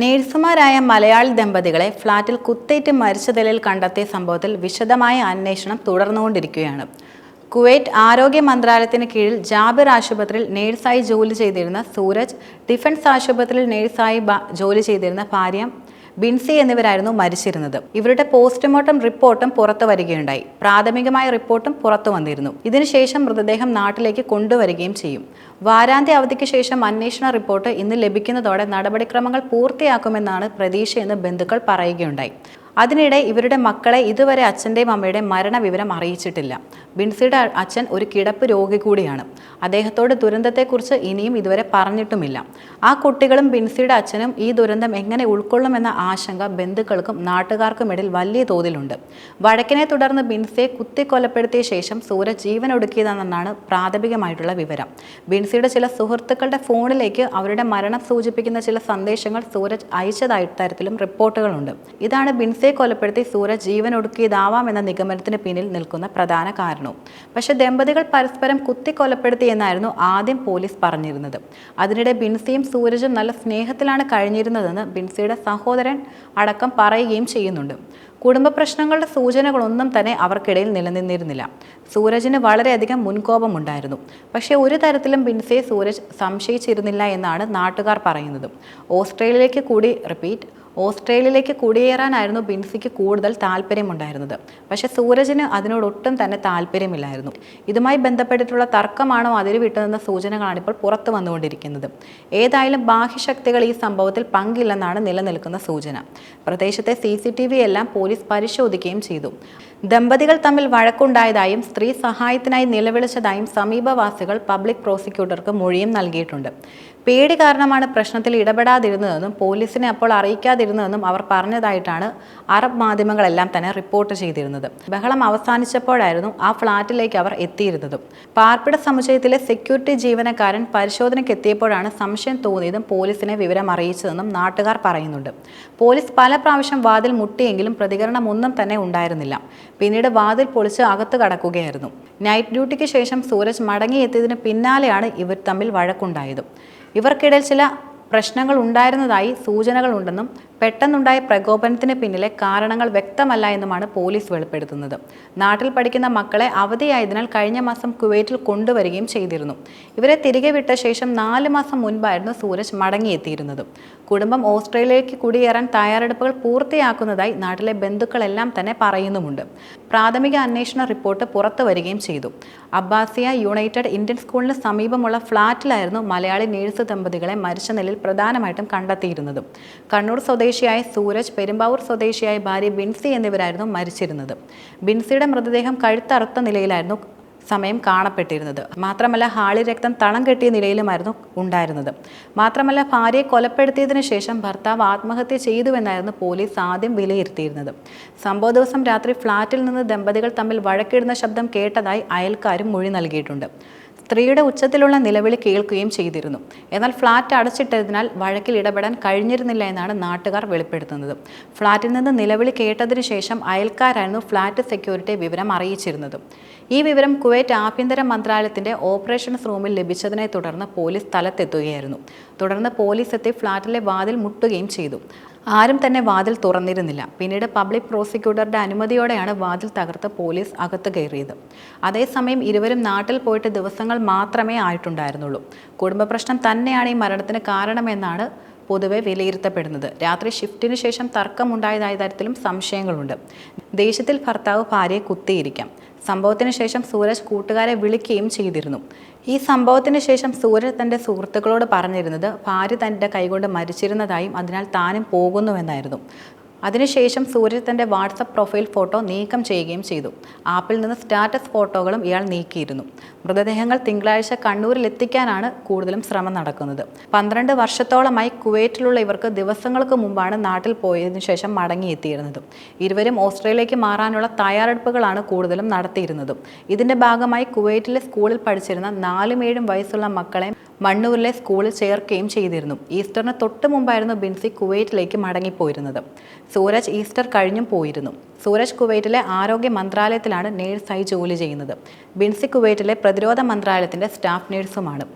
നേഴ്സുമാരായ മലയാളി ദമ്പതികളെ ഫ്ളാറ്റിൽ കുത്തേറ്റ് മരിച്ച നിലയിൽ കണ്ടെത്തിയ സംഭവത്തിൽ വിശദമായ അന്വേഷണം തുടർന്നുകൊണ്ടിരിക്കുകയാണ്. കുവൈറ്റ് ആരോഗ്യ മന്ത്രാലയത്തിന് കീഴിൽ ജാബിർ ആശുപത്രിയിൽ നേഴ്സായി ജോലി ചെയ്തിരുന്ന സൂരജ് ഡിഫൻസ് ആശുപത്രിയിൽ നേഴ്സായി ജോലി ചെയ്തിരുന്ന ഭാര്യ ബിൻസി എന്നിവരായിരുന്നു മരിച്ചിരുന്നത്. ഇവരുടെ പോസ്റ്റ്മോർട്ടം റിപ്പോർട്ടും പുറത്തു വരികയുണ്ടായി. പ്രാഥമികമായ റിപ്പോർട്ടും പുറത്തു വന്നിരുന്നു. ഇതിനുശേഷം മൃതദേഹം നാട്ടിലേക്ക് കൊണ്ടുവരികയും ചെയ്യും. വാരാന്ത്യ അവധിക്ക് ശേഷം അന്വേഷണ റിപ്പോർട്ട് ഇന്ന് ലഭിക്കുന്നതോടെ നടപടിക്രമങ്ങൾ പൂർത്തിയാക്കുമെന്നാണ് പ്രതീക്ഷയെന്ന് ബന്ധുക്കൾ പറയുകയുണ്ടായി. അതിനിടെ ഇവരുടെ മക്കളെ ഇതുവരെ അച്ഛന്റെയും അമ്മയുടെയും മരണവിവരം അറിയിച്ചിട്ടില്ല. ബിൻസിയുടെ അച്ഛൻ ഒരു കിടപ്പ് രോഗി കൂടിയാണ്. അദ്ദേഹത്തോട് ദുരന്തത്തെക്കുറിച്ച് ഇനിയും ഇതുവരെ പറഞ്ഞിട്ടുമില്ല. ആ കുട്ടികളും ബിൻസിയുടെ അച്ഛനും ഈ ദുരന്തം എങ്ങനെ ഉൾക്കൊള്ളുമെന്ന ആശങ്ക ബന്ധുക്കൾക്കും നാട്ടുകാർക്കും ഇടയിൽ വലിയ തോതിലുണ്ട്. വഴക്കിനെ തുടർന്ന് ബിൻസിയെ കുത്തിക്കൊലപ്പെടുത്തിയ ശേഷം സൂരജ് ജീവൻ ഒടുക്കിയതെന്നാണ് പ്രാഥമികമായിട്ടുള്ള വിവരം. ബിൻസിയുടെ ചില സുഹൃത്തുക്കളുടെ ഫോണിലേക്ക് അവരുടെ മരണം സൂചിപ്പിക്കുന്ന ചില സന്ദേശങ്ങൾ സൂരജ് അയച്ചതായി തരത്തിലും റിപ്പോർട്ടുകളുണ്ട്. ഇതാണ് ബിൻസിയെ കൊലപ്പെടുത്തി സൂരജ് ജീവൻ ഒടുക്കിയതാവാം എന്ന നിഗമനത്തിന് പിന്നിൽ നിൽക്കുന്ന പ്രധാന കാരണവും. പക്ഷെ ദമ്പതികൾ പരസ്പരം കുത്തിക്കൊലപ്പെടുത്തി എന്നായിരുന്നു ആദ്യം പോലീസ് പറഞ്ഞിരുന്നത്. അതിനിടെ ബിൻസിയും സൂരജും നല്ല സ്നേഹത്തിലാണ് കഴിഞ്ഞിരുന്നതെന്ന് ബിൻസിയുടെ സഹോദരൻ അടക്കം പറയുകയും ചെയ്യുന്നുണ്ട്. കുടുംബ പ്രശ്നങ്ങളുടെ സൂചനകളൊന്നും തന്നെ അവർക്കിടയിൽ നിലനിന്നിരുന്നില്ല. സൂരജിന് വളരെയധികം മുൻകോപമുണ്ടായിരുന്നു. പക്ഷേ ഒരു തരത്തിലും ബിൻസിയെ സൂരജ് സംശയിച്ചിരുന്നില്ല എന്നാണ് നാട്ടുകാർ പറയുന്നത്. ഓസ്ട്രേലിയയിലേക്ക് കൂടി റിപ്പീറ്റ് ഓസ്ട്രേലിയയിലേക്ക് കുടിയേറാനായിരുന്നു ബിൻസിക്ക് കൂടുതൽ താല്പര്യമുണ്ടായിരുന്നത്. പക്ഷേ സൂരജിന് അതിനോടൊട്ടും തന്നെ താല്പര്യമില്ലായിരുന്നു. ഇതുമായി ബന്ധപ്പെട്ടിട്ടുള്ള തർക്കമാണോ അതിര് വിട്ടതെന്ന സൂചനകളാണ് ഇപ്പോൾ പുറത്തു വന്നുകൊണ്ടിരിക്കുന്നത്. ഏതായാലും ബാഹ്യശക്തികൾ ഈ സംഭവത്തിൽ പങ്കില്ലെന്നാണ് നിലനിൽക്കുന്ന സൂചന. പ്രദേശത്തെ സി സി ടി വി എല്ലാം പോലീസ് പരിശോധിക്കുകയും ചെയ്തു. ദമ്പതികൾ തമ്മിൽ വഴക്കുണ്ടായതായും സ്ത്രീ സഹായത്തിനായി നിലവിളിച്ചതായും സമീപവാസികൾ പബ്ലിക് പ്രോസിക്യൂട്ടർക്ക് മൊഴിയും നൽകിയിട്ടുണ്ട്. പേടി കാരണമാണ് പ്രശ്നത്തിൽ ഇടപെടാതിരുന്നതെന്നും പോലീസിനെ അപ്പോൾ അറിയിക്കാതിരുന്നതെന്നും അവർ പറഞ്ഞതായിട്ടാണ് അറബ് മാധ്യമങ്ങളെല്ലാം തന്നെ റിപ്പോർട്ട് ചെയ്തിരുന്നത്. ബഹളം അവസാനിച്ചപ്പോഴായിരുന്നു ആ ഫ്ളാറ്റിലേക്ക് അവർ എത്തിയിരുന്നതും. പാർപ്പിട സമുച്ചയത്തിലെ സെക്യൂരിറ്റി ജീവനക്കാരൻ പരിശോധനയ്ക്ക് എത്തിയപ്പോഴാണ് സംശയം തോന്നിയതും പോലീസിനെ വിവരം അറിയിച്ചതെന്നും നാട്ടുകാർ പറയുന്നുണ്ട്. പോലീസ് പല പ്രാവശ്യം വാതിൽ മുട്ടിയെങ്കിലും പ്രതികരണം ഒന്നും തന്നെ ഉണ്ടായിരുന്നില്ല. പിന്നീട് വാതിൽ പൊളിച്ച് അകത്ത് കടക്കുകയായിരുന്നു. നൈറ്റ് ഡ്യൂട്ടിക്ക് ശേഷം സൂരജ് മടങ്ങിയെത്തിയതിന് പിന്നാലെയാണ് ഇവർ തമ്മിൽ വഴക്കുണ്ടായത്. ഇവർക്കിടയിൽ ചില പ്രശ്നങ്ങൾ ഉണ്ടായിരുന്നതായി സൂചനകളുണ്ടെന്നും പെട്ടെന്നുണ്ടായ പ്രകോപനത്തിന് പിന്നിലെ കാരണങ്ങൾ വ്യക്തമല്ല എന്നുമാണ് പോലീസ് വെളിപ്പെടുത്തുന്നത്. നാട്ടിൽ പഠിക്കുന്ന മക്കളെ അവധിയായതിനാൽ കഴിഞ്ഞ മാസം കുവൈറ്റിൽ കൊണ്ടുവരികയും ചെയ്തിരുന്നു. ഇവരെ തിരികെ വിട്ട ശേഷം നാല് മാസം മുൻപായിരുന്നു സൂരജ് മടങ്ങിയെത്തിയിരുന്നത്. കുടുംബം ഓസ്ട്രേലിയയിലേക്ക് കുടിയേറാൻ തയ്യാറെടുപ്പുകൾ പൂർത്തിയാക്കുന്നതായി നാട്ടിലെ ബന്ധുക്കളെല്ലാം തന്നെ പറയുന്നുമുണ്ട്. പ്രാഥമിക അന്വേഷണ റിപ്പോർട്ട് പുറത്തു വരികയും ചെയ്തു. അബ്ബാസിയ യുണൈറ്റഡ് ഇന്ത്യൻ സ്കൂളിന് സമീപമുള്ള ഫ്ളാറ്റിലായിരുന്നു മലയാളി നേഴ്സ് ദമ്പതികളെ മരിച്ച നിലയിൽ പ്രധാനമായിട്ടും കണ്ടെത്തിയിരുന്നത്. കണ്ണൂർ സ്വദേശിയായ സൂരജ് പെരുമ്പാവൂർ സ്വദേശിയായ ഭാര്യ ബിൻസി എന്നിവരായിരുന്നു മരിച്ചിരുന്നത്. ബിൻസിയുടെ മൃതദേഹം കഴുത്തറുത്ത നിലയിലായിരുന്നു സമയം കാണപ്പെട്ടിരുന്നത്. മാത്രമല്ല ഹാളി രക്തം തളം കെട്ടിയ നിലയിലുമായിരുന്നു ഉണ്ടായിരുന്നത്. മാത്രമല്ല ഭാര്യയെ കൊലപ്പെടുത്തിയതിനു ശേഷം ഭർത്താവ് ആത്മഹത്യ ചെയ്തുവെന്നായിരുന്നു പോലീസ് ആദ്യം വിലയിരുത്തിയിരുന്നത്. സംഭവ ദിവസം രാത്രി ഫ്ളാറ്റിൽ നിന്ന് ദമ്പതികൾ തമ്മിൽ വഴക്കിടുന്ന ശബ്ദം കേട്ടതായി അയൽക്കാരും മൊഴി നൽകിയിട്ടുണ്ട്. സ്ത്രീയുടെ ഉച്ചത്തിലുള്ള നിലവിളി കേൾക്കുകയും ചെയ്തിരുന്നു. എന്നാൽ ഫ്ളാറ്റ് അടച്ചിട്ടതിനാൽ വഴക്കിൽ ഇടപെടാൻ കഴിഞ്ഞിരുന്നില്ല എന്നാണ് നാട്ടുകാർ വെളിപ്പെടുത്തുന്നത്. ഫ്ളാറ്റിൽ നിന്ന് നിലവിളി കേട്ടതിനു ശേഷം അയൽക്കാരായിരുന്നു ഫ്ളാറ്റ് സെക്യൂരിറ്റി വിവരം അറിയിച്ചിരുന്നത്. ഈ വിവരം കുവൈറ്റ് ആഭ്യന്തര മന്ത്രാലയത്തിന്റെ ഓപ്പറേഷൻസ് റൂമിൽ ലഭിച്ചതിനെ തുടർന്ന് പോലീസ് സ്ഥലത്തെത്തുകയായിരുന്നു. തുടർന്ന് പോലീസ് എത്തി ഫ്ളാറ്റിലെ വാതിൽ മുട്ടുകയും ചെയ്തു. ആരും തന്നെ വാതിൽ തുറന്നിരുന്നില്ല. പിന്നീട് പബ്ലിക് പ്രോസിക്യൂട്ടറുടെ അനുമതിയോടെയാണ് വാതിൽ തകർത്ത് പോലീസ് അകത്ത് കയറിയത്. അതേസമയം ഇരുവരും നാട്ടിൽ പോയിട്ട് ദിവസങ്ങൾ മാത്രമേ ആയിട്ടുണ്ടായിരുന്നുള്ളൂ. കുടുംബ പ്രശ്നം തന്നെയാണ് ഈ മരണത്തിന് കാരണമെന്നാണ് പൊതുവെ വിലയിരുത്തപ്പെടുന്നത്. രാത്രി ഷിഫ്റ്റിന് ശേഷം തർക്കമുണ്ടായതായ തരത്തിലും സംശയങ്ങളുണ്ട്. ദേഷ്യത്തിൽ ഭർത്താവ് ഭാര്യയെ കുത്തിയിരിക്കാം. സംഭവത്തിന് ശേഷം സൂരജ് കൂട്ടുകാരെ വിളിക്കുകയും ചെയ്തിരുന്നു. ഈ സംഭവത്തിന് ശേഷം സൂരജ് തന്റെ സുഹൃത്തുക്കളോട് പറഞ്ഞിരുന്നത് ഭാര്യ തന്റെ കൈകൊണ്ട് മരിച്ചിരുന്നതായും അതിനാൽ താനും പോകുന്നുവെന്നായിരുന്നു. അതിനുശേഷം സൂര്യ തന്റെ വാട്സപ്പ് പ്രൊഫൈൽ ഫോട്ടോ നീക്കം ചെയ്യുകയും ചെയ്തു. ആപ്പിൽ നിന്ന് സ്റ്റാറ്റസ് ഫോട്ടോകളും ഇയാൾ നീക്കിയിരുന്നു. മൃതദേഹങ്ങൾ തിങ്കളാഴ്ച കണ്ണൂരിൽ എത്തിക്കാനാണ് കൂടുതലും ശ്രമം നടക്കുന്നത്. പന്ത്രണ്ട് വർഷത്തോളമായി കുവൈറ്റിലുള്ള ഇവർക്ക് ദിവസങ്ങൾക്ക് മുമ്പാണ് നാട്ടിൽ പോയതിനു ശേഷം മടങ്ങിയെത്തിയിരുന്നത്. ഇരുവരും ഓസ്ട്രേലിയയ്ക്ക് മാറാനുള്ള തയ്യാറെടുപ്പുകളാണ് കൂടുതലും നടത്തിയിരുന്നതും. ഇതിന്റെ ഭാഗമായി കുവൈറ്റിലെ സ്കൂളിൽ പഠിച്ചിരുന്ന നാലും ഏഴും വയസ്സുള്ള മക്കളെ മണ്ണൂരിലെ സ്കൂളിൽ ചേർക്കുകയും ചെയ്തിരുന്നു. ഈസ്റ്ററിന് തൊട്ട് മുമ്പായിരുന്നു ബിൻസി കുവൈറ്റിലേക്ക് മടങ്ങിപ്പോയിരുന്നത്. സൂരജ് ഈസ്റ്റർ കഴിഞ്ഞും പോയിരുന്നു. സൂരജ് കുവൈറ്റിലെ ആരോഗ്യ മന്ത്രാലയത്തിലാണ് നേഴ്സായി ജോലി ചെയ്യുന്നത്. ബിൻസി കുവൈറ്റിലെ പ്രതിരോധ മന്ത്രാലയത്തിന്റെ സ്റ്റാഫ് നേഴ്സുമാണ്.